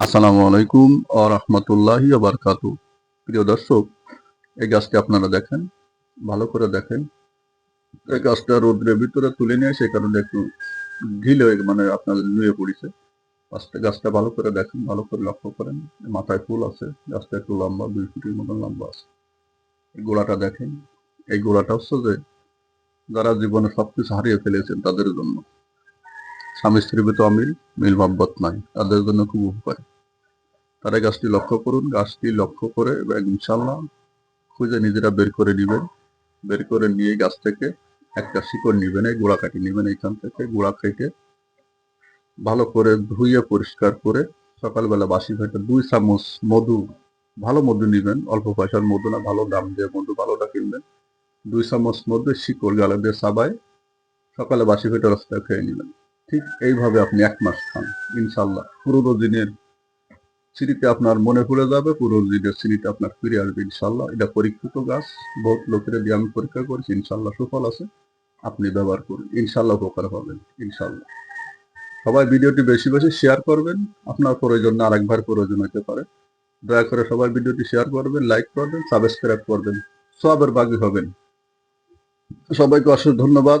আসসালামু আলাইকুম ও রহমতুল্লাহি বারকাত প্রিয় দর্শক, এই গাছটি আপনারা দেখেন, ভালো করে দেখেন। এই গাছটা রোদ্রের ভিতরে তুলে নিয়ে সেই কারণে একটু ঢিলে হয়ে মানে আপনার নুয়ে পড়েছে। গাছটা গাছটা ভালো করে দেখেন, ভালো করে লক্ষ্য করেন। মাথায় ফুল আছে, গাছটা একটু লম্বা, দুই ফুটের মতন লম্বা আছে। এই গোড়াটা দেখেন, এই গোড়াটা হচ্ছে যে, যারা জীবনে সবকিছু হারিয়ে ফেলেছেন তাদের জন্য। স্বামী স্ত্রীর ভিতরে অমিল, মিল মহব্বত নাই। তাদের জন্য খুব উপকারী। তারা গাছটি লক্ষ্য করুন। গাছটি লক্ষ্য করে এবং ইনশাল্লাহ খুঁজে নিজেরা বের করে নেবেন। বের করে নিয়ে গাছ থেকে একটা শিকড় নিবেন, এই গোড়া কাটি নেবেন এইখান থেকে। গোড়া কেটে ভালো করে ধুইয়ে পরিষ্কার করে সকালবেলা বাসি ভাইটা দুই চামচ মধু, ভালো মধু নিবেন। অল্প পয়সার মধু না, ভালো দাম দিয়ে মধু ভালোটা কিনবেন। দুই চামচ মধ্যে শিকড় গালে দিয়ে সাবাই সকালে বাসি ভাইটা রাস্তায় খেয়ে নেবেন। ঠিক এইভাবে আপনি এক মাস খান, ইনশাল্লাহ। পুরোনো দিনের স্মৃতি আপনার মনে পড়ে যাবে পুরোনো দিনের স্মৃতি আপনার ফিরে আসবে, ইনশাল্লাহ। এটা পরীক্ষিত গাছ, বহুত লোকের দিয়ে আমি পরীক্ষা করেছি, ইনশাল্লাহ সুফল আছে। আপনি ব্যবহার করুন, ইনশাল্লাহ উপকার পাবেন ইনশাল্লাহ। সবাই ভিডিওটি বেশি বেশি শেয়ার করবেন, আপনার প্রয়োজন না আরেকবার প্রয়োজন হতে পারে। দয়া করে সবাই ভিডিওটি শেয়ার করবেন লাইক করবেন সাবস্ক্রাইব করবেন, সবের বাকি হবেন। সবাইকে অশেষ ধন্যবাদ।